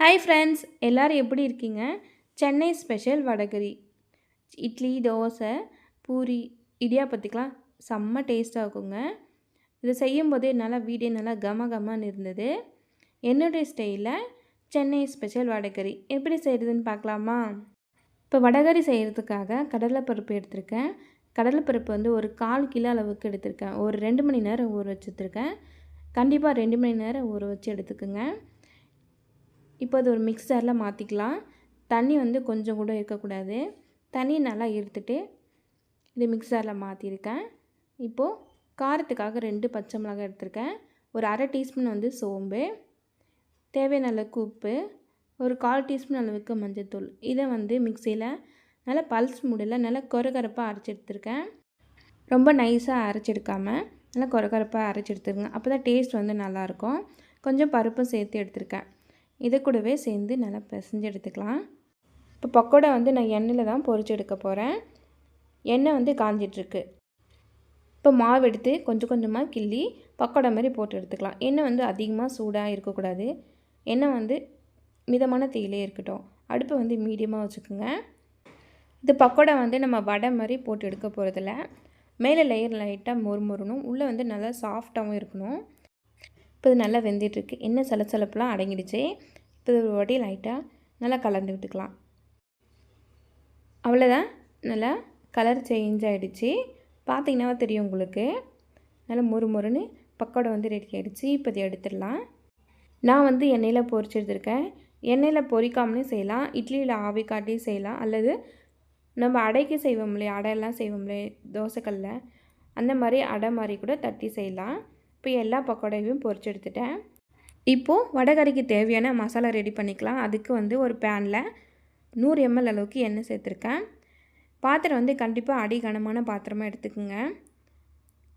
Hi friends எல்லோரும் எப்படி இருக்கீங்க? சென்னை ஸ்பெஷல் வடகரி. இட்லி தோசை பூரி இடியாப்பத்துக்கெலாம் செம்ம டேஸ்ட்டாக இருக்குங்க. இதை செய்யும்போதே நல்லா வீடே நல்லா கம கமன்னு இருந்தது. என்னுடைய ஸ்டைலில் சென்னை ஸ்பெஷல் வடகரி. எப்படி செய்கிறதுன்னு பார்க்கலாமா? இப்போ வடகரி செய்கிறதுக்காக கடலைப்பருப்பு எடுத்திருக்கேன். கடலைப்பருப்பு வந்து ஒரு கால் கிலோ அளவுக்கு எடுத்திருக்கேன். ஒரு ரெண்டு மணி நேரம் ஊற வச்சுருக்கேன் கண்டிப்பாக ரெண்டு மணி நேரம் ஊற வச்சு எடுத்துக்கோங்க. இப்போ அது ஒரு மிக்சரில் மாற்றிக்கலாம் தண்ணி வந்து கொஞ்சம் கூட இருக்கக்கூடாது. தண்ணி நல்லா இருத்துட்டு இது மிக்சரில் மாற்றிருக்கேன் இப்போது காரத்துக்காக ரெண்டு பச்சை மிளகாய் எடுத்திருக்கேன். ஒரு அரை டீஸ்பூன் வந்து சோம்பு தேவையான அளவுக்கு உப்பு ஒரு கால் டீஸ்பூன் அளவுக்கு மஞ்சள்தூள் இதை வந்து மிக்சியில் நல்லா பல்ஸ் முடியல நல்லா கொரகரப்பாக அரைச்சி எடுத்துருக்கேன். ரொம்ப நைஸாக அரைச்சி எடுக்காமல் நல்லா கொரகரப்பாக அரைச்சி எடுத்துருங்க அப்போ தான் டேஸ்ட் வந்து நல்லாயிருக்கும் கொஞ்சம் பருப்பும் சேர்த்து எடுத்திருக்கேன். இதை கூடவே சேர்ந்து நல்லா பிசைஞ்சு எடுத்துக்கலாம். இப்போ பக்கோடா வந்து நான் எண்ணெயில் தான் பொறிச்சு எடுக்க போகிறேன் எண்ணெய் வந்து காஞ்சிட்ருக்கு. இப்போ மாவு எடுத்து கொஞ்சம் கொஞ்சமாக கிள்ளி பக்கோடா மாதிரி போட்டு எடுத்துக்கலாம். எண்ணெய் வந்து அதிகமாக சூடாக இருக்கக்கூடாது. எண்ணெய் வந்து மிதமான தீயிலே இருக்கட்டும். அடுப்பை வந்து மீடியமாக வச்சுக்கோங்க. இது பக்கோடா வந்து நம்ம வடை மாதிரி போட்டு எடுக்க போகிறதில்ல மேலே லேயர் லைட்டாக மொறு மொறணும் உள்ளே வந்து நல்லா சாஃப்டாகவும் இருக்கணும். இப்போ இது நல்லா வெந்துட்டுருக்கு. என்ன சலசலப்புலாம் அடங்கிடுச்சு. இப்போ ஒரு வாட்டி லைட்டாக நல்லா கலந்து விட்டுக்கலாம். அவ்வளோதான். நல்லா கலர் சேஞ்ச் ஆகிடுச்சு பார்த்தீங்கன்னா தெரியும் உங்களுக்கு? நல்லா மொறு மொறுன்னு பக்கோடா வந்து ரெடி ஆகிடுச்சு இப்போ இதை எடுத்துடலாம். நான் வந்து எண்ணெயில் பொரிச்சு எடுத்திருக்கேன். எண்ணெயில் பொரிக்காமலே செய்யலாம். இட்லியில் ஆவி காட்டி செய்யலாம். அல்லது நம்ம அடைக்கு செய்வோம் அடையெல்லாம் செய்வோம் தோசைக்கல்ல. அந்த மாதிரி அடை மாதிரி கூட தட்டி செய்யலாம். இப்போ எல்லா பக்கோடையும் பொரிச்சு எடுத்துட்டேன். இப்போது வடகறிக்கு தேவையான மசாலா ரெடி பண்ணிக்கலாம். அதுக்கு வந்து ஒரு பேனில் நூறு எம்எல் அளவுக்கு எண்ணெய் சேர்த்துருக்கேன். பாத்திரம் வந்து கண்டிப்பாக அடி கனமான பாத்திரமாக எடுத்துக்கோங்க.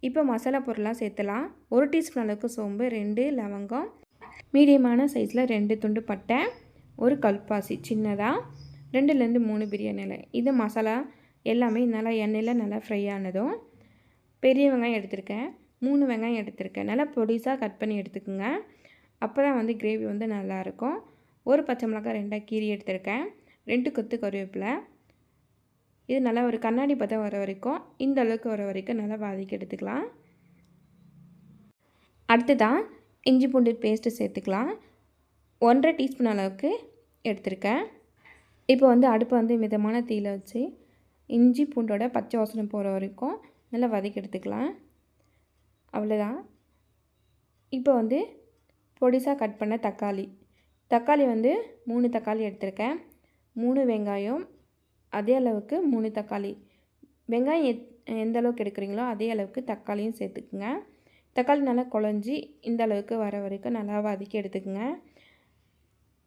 இப்போ மசாலா பொருளாக சேர்த்துலாம். ஒரு டீஸ்பூன் அளவுக்கு சோம்பு ரெண்டு லவங்கம் மீடியமான சைஸில் ரெண்டு துண்டு பட்டை ஒரு கல்பாசி சின்னதாக ரெண்டுலேருந்து மூணு பிரியாணி இலை. இது மசாலா எல்லாமே நல்லா எண்ணெயில் நல்லா ஃப்ரை ஆனதும் பெரிய வெங்காயம் எடுத்திருக்கேன். மூணு வெங்காயம் எடுத்திருக்கேன். நல்லா பொடிசாக கட் பண்ணி எடுத்துக்கோங்க. அப்போ தான் வந்து கிரேவி வந்து நல்லாயிருக்கும். ஒரு பச்சை மிளகாய் ரெண்டாக கீரி எடுத்திருக்கேன். ரெண்டு கொத்து கருவேப்பிலை. இது நல்லா ஒரு கண்ணாடி பதம் வர வரைக்கும் இந்த அளவுக்கு வர வரைக்கும் நல்லா வதக்கி எடுத்துக்கலாம். அடுத்ததான் இஞ்சி பூண்டு பேஸ்ட்டு சேர்த்துக்கலாம். ஒன்றரை டீஸ்பூன் அளவுக்கு எடுத்திருக்கேன். இப்போ வந்து அடுப்பை வந்து மிதமான தீயில் வச்சு இஞ்சி பூண்டோட பச்சை வாசனை போகிற வரைக்கும் நல்லா வதக்கி எடுத்துக்கலாம். அவ்வளோதான். இப்போ வந்து பொடிசாக கட் பண்ண தக்காளி. தக்காளி வந்து மூணு தக்காளி எடுத்திருக்கேன். மூணு வெங்காயம் அதே அளவுக்கு மூணு தக்காளி. வெங்காயம் எத் எந்த அளவுக்கு எடுக்கிறீங்களோ அதே அளவுக்கு தக்காளியும் சேர்த்துக்குங்க. தக்காளி நல்லா குழஞ்சி இந்த அளவுக்கு வர வரைக்கும் நல்லா வதக்கி எடுத்துக்கோங்க.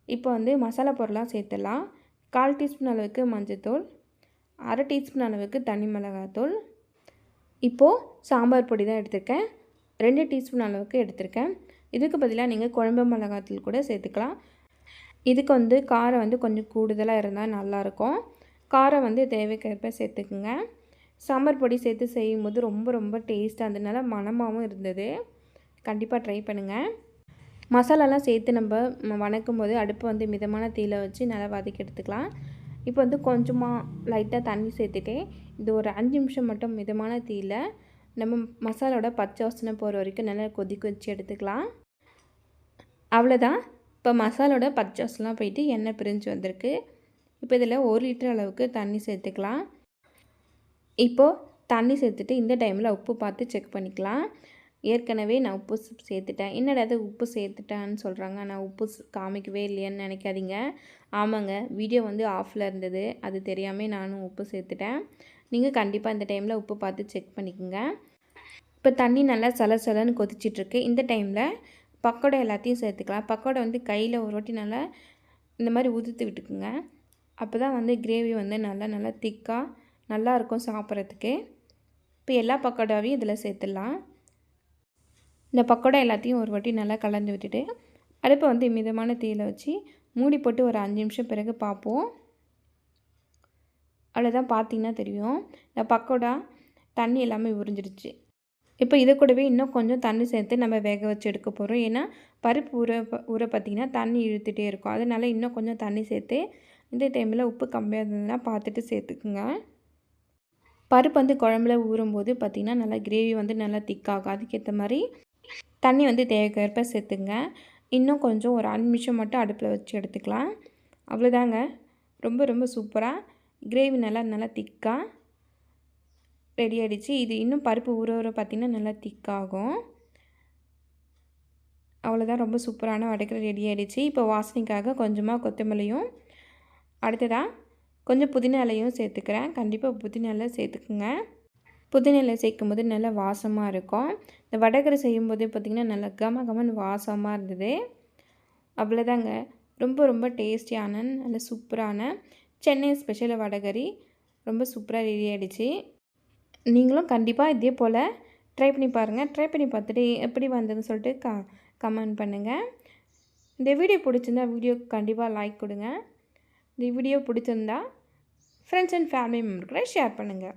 இப்போ வந்து மசாலா பொருளாக சேர்த்துடலாம். கால் டீஸ்பூன் அளவுக்கு மஞ்சத்தூள் அரை டீஸ்பூன் அளவுக்கு தனி மிளகாத்தூள் இப்போது சாம்பார் பொடி தான் எடுத்திருக்கேன். ரெண்டு டீஸ்பூன் அளவுக்கு எடுத்திருக்கேன். இதுக்கு பதிலாக நீங்கள் குழம்பு மிளகாத்தூள் கூட சேர்த்துக்கலாம். இதுக்கு வந்து காரம் வந்து கொஞ்சம் கூடுதலாக இருந்தால் நல்லாயிருக்கும். காரம் வந்து தேவைக்கேற்ப சேர்த்துக்குங்க. சாம்பார் பொடி சேர்த்து செய்யும்போது ரொம்ப ரொம்ப டேஸ்ட்டாக இருந்ததுனால மனமாகவும் இருந்தது. கண்டிப்பாக ட்ரை பண்ணுங்கள் மசாலாலாம் சேர்த்து நம்ம வணக்கும் போது அடுப்பை வந்து மிதமான தீயில் வச்சு நல்லா வதக்கி எடுத்துக்கலாம். இப்போ வந்து கொஞ்சமாக லைட்டாக தண்ணி சேர்த்துட்டேன் இது ஒரு அஞ்சு நிமிஷம் மட்டும் மிதமான தீயில் நம்ம மசாலோட பச்சை வாசனை போகிற வரைக்கும் நல்லா கொதிக்க வச்சு எடுத்துக்கலாம். அவ்வளோதான் இப்போ மசாலோட பச்சை வாசலாம் போயிட்டு எண்ணெய் பிரிஞ்சு வந்திருக்கு. இப்போ இதில் ஒரு லிட்டர் அளவுக்கு தண்ணி சேர்த்துக்கலாம். இப்போது தண்ணி சேர்த்துட்டு இந்த டைமில் உப்பு பார்த்து செக் பண்ணிக்கலாம். ஏற்கனவே நான் உப்பு சேர்த்துட்டேன். என்னடா அது உப்பு சேர்த்துட்டேன்னு சொல்கிறாங்க நான் உப்பு காமிக்கவே இல்லையான்னு நினைக்காதீங்க. ஆமாங்க வீடியோ வந்து ஆஃபில் இருந்தது. அது தெரியாமல் நானும் உப்பு சேர்த்துட்டேன். நீங்கள் கண்டிப்பாக இந்த டைமில் உப்பு பார்த்து செக் பண்ணிக்கோங்க. இப்போ தண்ணி நல்லா சல சலன்னு கொதிச்சிட்ருக்கு. இந்த டைமில் பக்கோடா எல்லாத்தையும் சேர்த்துக்கலாம். பக்கோடா வந்து கையில் ஒரு வாட்டி நல்லா இந்த மாதிரி உதிர்த்து விட்டுக்குங்க. அப்போ தான் வந்து கிரேவி வந்து நல்லா நல்லா திக்காக நல்லாயிருக்கும் சாப்பிட்றதுக்கு. இப்போ எல்லா பக்கோடாவையும் இதில் சேர்த்துடலாம். இந்த பக்கோடா எல்லாத்தையும் ஒரு வாட்டி நல்லா கலந்து விட்டுட்டு அடுப்பை வந்து மிதமான தீயில் வச்சு மூடி போட்டு ஒரு அஞ்சு நிமிஷம் பிறகு பார்ப்போம். அவ்வளோதான் பார்த்தீங்கன்னா தெரியும். இந்த பக்கோடா தண்ணி எல்லாமே உறிஞ்சிருச்சு இப்போ இது கூடவே இன்னும் கொஞ்சம் தண்ணி சேர்த்து நம்ம வேக வச்சு எடுக்க போகிறோம் ஏன்னா பருப்பு ஊற ஊற பார்த்திங்கன்னா தண்ணி இழுத்துகிட்டே இருக்கும். அதனால் இன்னும் கொஞ்சம் தண்ணி சேர்த்து இந்த டைமில் உப்பு கம்மியாக இருந்ததுன்னா பார்த்துட்டு சேர்த்துக்குங்க. பருப்பு வந்து குழம்புல ஊறும்போது பார்த்திங்கன்னா நல்லா கிரேவி வந்து நல்லா திக்காகும். அதுக்கேற்ற மாதிரி தண்ணி வந்து தேவைக்கேற்ப சேர்த்துங்க. இன்னும் கொஞ்சம் ஒரு அஞ்சு நிமிஷம் மட்டும் அடுப்பில் வச்சு எடுத்துக்கலாம். அவ்வளோதாங்க. ரொம்ப ரொம்ப சூப்பராக கிரேவி நல்லா நல்லா திக்காக ரெடி ஆகிடுச்சு இது இன்னும் பருப்பு ஊற ஊற பார்த்திங்கன்னா நல்லா திக்காகும். அவ்வளோதான். ரொம்ப சூப்பரான வடைக்கறி ரெடி ஆகிடுச்சு இப்போ வாசனைக்காக கொஞ்சமாக கொத்தமல்லியும் அடுத்ததாக கொஞ்சம் புதினா இலையும் சேர்த்துக்கிறேன். கண்டிப்பாக புதினா சேர்த்துக்குங்க. புதினா சேர்க்கும்போது சேர்க்கும் போது நல்லா வாசமாக இருக்கும். இந்த வடகரை செய்யும்போதே பார்த்திங்கன்னா நல்லா கம கமன் வாசமாக இருந்தது. அவ்வளோதாங்க ரொம்ப ரொம்ப டேஸ்டியான நல்ல சூப்பரான சென்னை ஸ்பெஷல் வடகரி ரொம்ப சூப்பராக ரெடி ஆகிடுச்சு நீங்களும் கண்டிப்பாக இதே போல் ட்ரை பண்ணி பாருங்கள் ட்ரை பண்ணி பார்த்துட்டு எப்படி வந்ததுன்னு சொல்லிட்டு க கமெண்ட் பண்ணுங்கள் இந்த வீடியோ பிடிச்சிருந்தா வீடியோக்கு கண்டிப்பாக லைக் கொடுங்க. இந்த வீடியோ பிடிச்சிருந்தா ஃப்ரெண்ட்ஸ் அண்ட் ஃபேமிலி மெம்பர்களை ஷேர் பண்ணுங்கள்